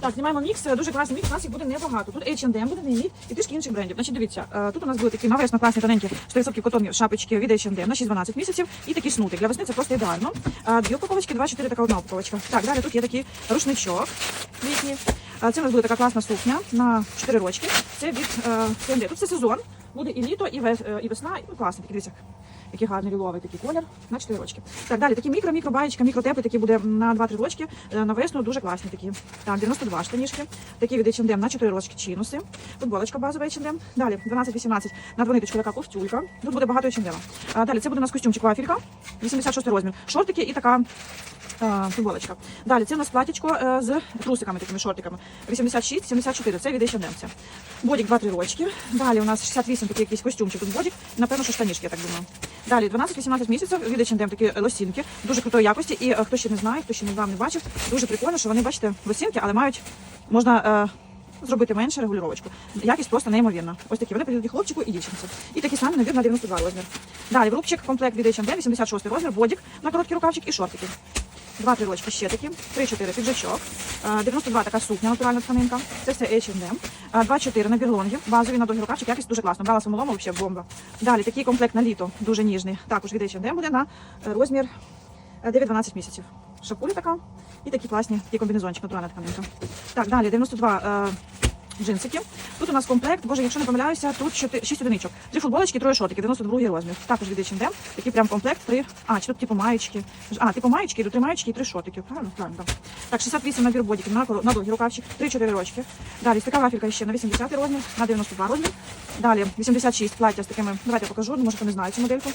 Так, знімаємо мікс. Дуже класний мікс. У нас їх буде небагато. Тут H&M буде нейміт і трішки інших брендів. Значить, дивіться, е, тут у нас були такі навесно класні тоненькі 100% котонні шапочки від H&M на 6-12 місяців і такі снути. Для весни це просто ідеально. Е, Дві упаковочки, два, чотири, така одна упаковочка. Так, далі тут є такий рушничок літній. Це у нас буде така класна сукня на 4 рочки. Це від H&M. Тут це сезон. Буде і літо, і е, і весна, і класний такий, дивіться. Який гарний ліловий такий колір на 4 рочки. Так, далі такі мікро, мікро баєчка, мікротепи, такі буде на 2-3 рочки. Е, На весну дуже класні такі. Так, 92 штанішки. Такі від H&M на 4 рочки чинуси. Футболочка базова H&M. Далі 12-18 на двониточку така ковтюлька. Тут буде багато H&M. Далі це буде у нас костюмчик вафелька. 86 розмір. Шортики і така футболочка. Далі це у нас платічко е, з трусиками, такими шортиками. 86-74. Це від H&M. Бодік 2-3 рочки. Далі у нас 68 такий якийсь костюмчик. Тут бодік. Напевно, що штанішки, я так думаю. Далі 12-18 місяців від H&M такі лосінки. Дуже крутої якості. І е, хто ще не знає, хто ще не вам не бачив, дуже прикольно, що вони, бачите, лосінки, але мають, можна е, зробити менше регулювачку. Якість просто неймовірна. Ось такі. Вони підійдуть хлопчику і дівчинці. І такі самі, на 92 розмір. Далі в рубчик, комплект від H&M, 86 розмір, бодік на короткий рукавчик і шортики. Два-три ще такі, три-чотири піджачок, Е, 92 така сукня, натуральна тканинка. Це все H&M. Е, Два-чотири набір лонгів, базові на довгі рукавчик, якість дуже класно. Брала самолому, взагалі бомба. Далі такий комплект на літо, дуже ніжний. Також від H&M буде на е, розмір е, 9-12 місяців. Шапуля така і такі класні, такий комбінезончик, натуральна тканинка. Так, далі 92 джинсики. Тут у нас комплект, боже, якщо не помиляюся, тут 6 одиничок. Три футболочки, троє шотики, 92 розмір. Також від H&M. Такий прям комплект, три. А, чи тут типу маєчки. А, типу маєчки, тут три маєчки і три шотики. Правильно? Правильно, так. Так, 68 набір бодіків на, на довгі рукавчик, 3-4 рочки. Далі така вафелька ще на 80 розмір, на 92 розмір. Далі 86 плаття з такими, давайте я покажу, може хто не знає цю модельку.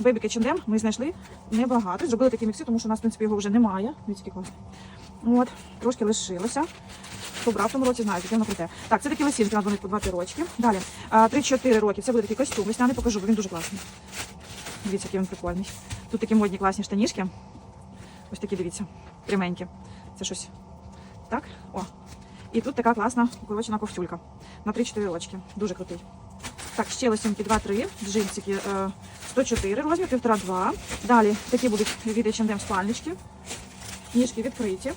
Baby H&M ми знайшли небагато. Зробили такі мікси, тому що у нас, в принципі, його вже немає. От, трошки лишилося. Хто в тому році, знають, яке воно круте. Так, це такі лосінки на по 2 рочки. Далі, 3-4 роки. Це буде такий костюм. Весняний покажу, бо він дуже класний. Дивіться, який він прикольний. Тут такі модні класні штанішки. Ось такі, дивіться, пряменькі. Це щось. Так, о. І тут така класна укорочена ковтюлька. На 3-4 рочки. Дуже крутий. Так, ще лосінки 2-3, джинсики е, 104 розмір, 1,5-2. Далі такі будуть від H&M спальнички. Ніжки відкриті.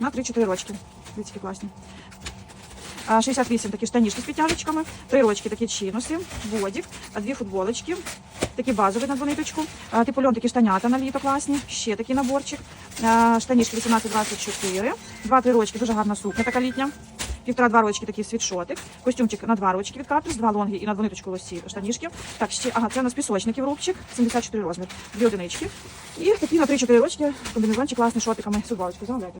На 3-4 рочки. Дивіться, які класні. 68 такі штанішки з підтяжечками, три рочки такі чинуси, бодік, дві футболочки, такі базові на двониточку, а, типу льон такі штанята на літо класні, ще такий наборчик, штанішки 18-24, два-три рочки, дуже гарна сукня така літня. Півтора-два рочки такий світшотик, костюмчик на два рочки від катрус, два лонги і на двониточку лосі штанішки. Так, ще, ага, це у нас пісочників рубчик, 74 розмір, дві одинички. І такі на 3-4 рочки, комбінезончик класний з шортиками, замовляйте.